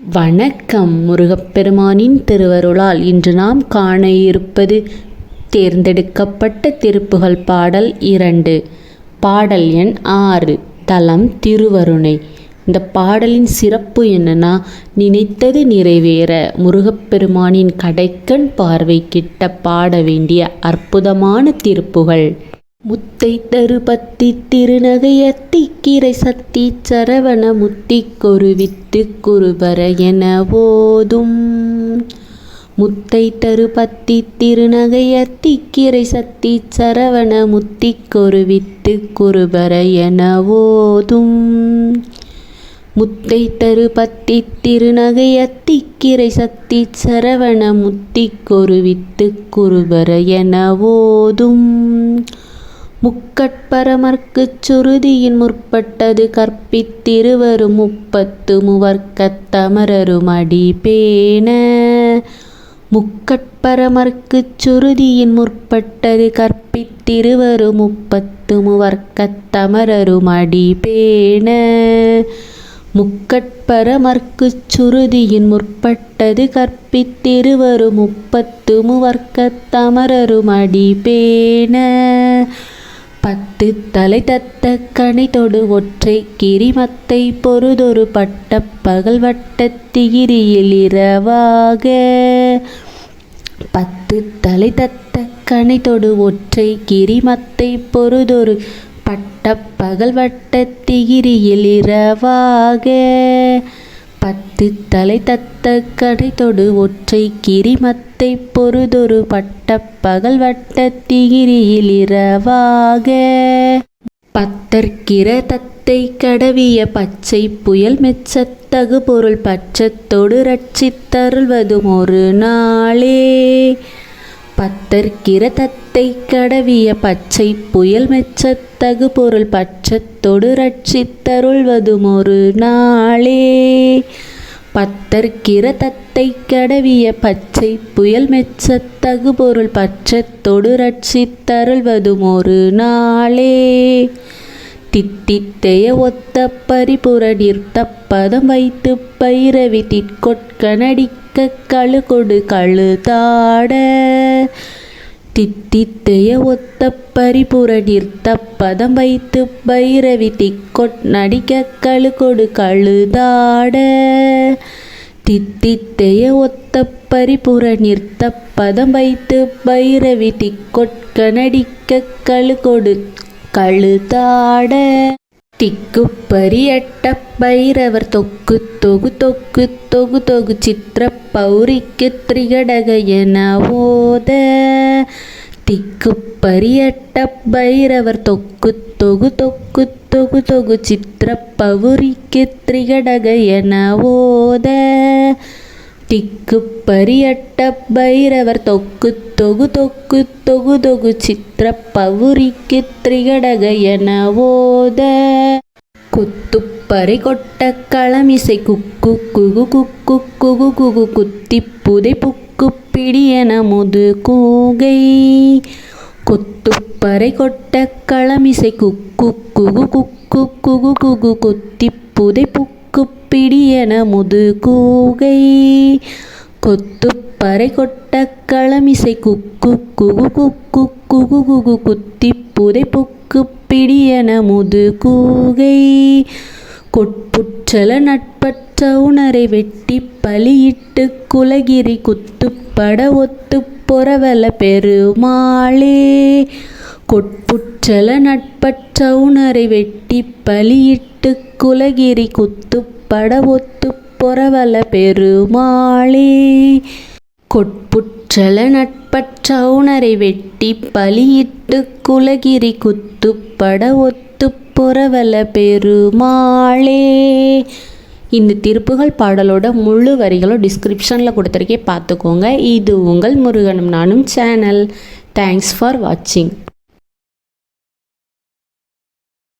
வணக்கம் முருகப்பெருமானின் திருவருளால் இன்று நாம் காண இருப்பது தேர்ந்தெடுக்கப்பட்ட திருப்புகழ் பாடல் இரண்டு. பாடல் எண் ஆறு தலம் திருவருணை. இந்த பாடலின் சிறப்பு என்னன்னா நினைத்தது நிறைவேற முருகப்பெருமானின் கடைக்கண் பார்வை கிட்ட பாட வேண்டிய அற்புதமான திருப்புகழ். முத்தை தருபத்தி திருநகையத்தி கீரை சத்தி சரவண முத்தி கொருவித்து குருபர என ஓதும். முத்தை தரு பத்தி திருநகையத்தி கீரை சத்தி சரவண முத்தி கொருவித்து குருபர என ஓதும். முத்தை தருபத்தி திருநகையத்தி கீரை சத்தி சரவண முத்தி கொருவித்து குருபர என ஓதும். முக்கட்பரமர்க்குச் சுருதியின் முற்பட்டது கற்பித்திருவரும் முப்பத்து முவர்க்கத்தமரரும் அடி பேண முக்கட்பரமர்க்குச் சுருதியின் முற்பட்டது கற்பித்திருவரும் முப்பத்து முவர்க்கத்தமரரும் அடி பேண முக்கட்பரமர்க்குச் சுருதியின் முற்பட்டது கற்பித்திருவரும் முப்பத்து முவர்க்கத்தமரரும் அடி பேண பத்து தலை தத்த கணைத்தொடு ஒற்றை கிரிமத்தை பொறுதொரு பட்ட பகல் வட்டத் திகிரியில் இரவாக. பத்து தலை தத்த கணைத்தொடு ஒற்றை கிரிமத்தை பொறுதொரு பட்ட பகல் வட்டத் திகிரியில் இரவாக. பத்து தலை தத்த கடைத்தொடு ஒற்றை கிரிமத்தை பொறுதொரு பட்ட பகல் வட்டத் திகிரியில் இரவாக. பத்தற்கிற தத்தை கடவிய பச்சை புயல் மெச்சத்தகு பொருள் பச்சத்தொடு ரட்சித்தருள்வதும் ஒரு நாளே. பத்தர் கிரதத்தை கடவிய பச்சை புயல் மெச்சத்தகு பொருள் பச்சத்தொடு ரட்சித்தருள்வதும் ஒரு நாளே. பத்தர் கிரதத்தை கடவிய பச்சை புயல் மெச்சத்தகு பொருள் பச்சத்தொடு ரட்சித்தருள்வதும் ஒரு நாளே. தித்தித்தைய ஒத்த பரிபுரடிர்த்தப்பதம் வைத்து பைரவி திட்கொட்கனடிக்க கழு கொடு கழுதாட. தித்தித்தைய ஒத்த பரிபுரடிர்த்தப்பதம் வைத்து பைரவி திக்கொட் நடிக்க கழு கொடு கழுதாட. தித்தித்தைய ஒத்த பரிபுர நிறுத்த பதம் வைத்து பைரவி திக்கொட்கனடிக்க கழு கொடு கழுதாட திக்குப்பரியட்ட பைரவர் தொக்கு தொகு தொக்கு தொகு தொகு சித்திர பௌரிக்கு திரிகடக என ஓத. திக்குப்பரியட்ட பைரவர் தொக்கு தொகு தொக்கு தொகு தொகு சித்திர பௌரிக்கு திரிகடக என ஓத. திக்கு பரியட்ட பைரவர் தொக்கு தொகு தொக்கு தொகு தொகு சித்திர பவுரிக்கு திரிகடக என ஓத. குத்துப்பறை கொட்ட களமிசை குக்கு குகு குக்கு குகு குகு குத்தி புதை புக்கு பிடி என முது கூகை. குத்துப்பறை கொட்ட களமிசை குக்கு குகு குக்கு குகு குகு குத்தி புதை புக்கு பிடியன முது கூகை கொத்துப்பறை கொட்ட களமிசை குக்கு குகு குக்கு குகு குகு குத்தி புதை புக்கு பிடியன முது கூகை கொட்புற்றல நட்பற்ற உணரை வெட்டி பலியிட்டு குலகிரி குத்துப்பட ஒத்து பொறவல பெருமாளே. கொட்புற்றல நட்பற்ற உணரை வெட்டி பலியிட்டு குலகிரி குத்து ஒத்து பொறவல பெருமாளே. கொட்புற்றல நட்பற்ற உணரை வெட்டி பலியிட்டு குலகிரி குத்துப்பட ஒத்து பொறவல பெருமாளே. இந்த திருப்புகள் பாடலோட முழு வரிகளும் டிஸ்கிரிப்ஷனில் கொடுத்துருக்கே பார்த்துக்கோங்க. இது உங்கள் முருகனும் நானும் சேனல். தேங்க்ஸ் ஃபார் வாட்சிங்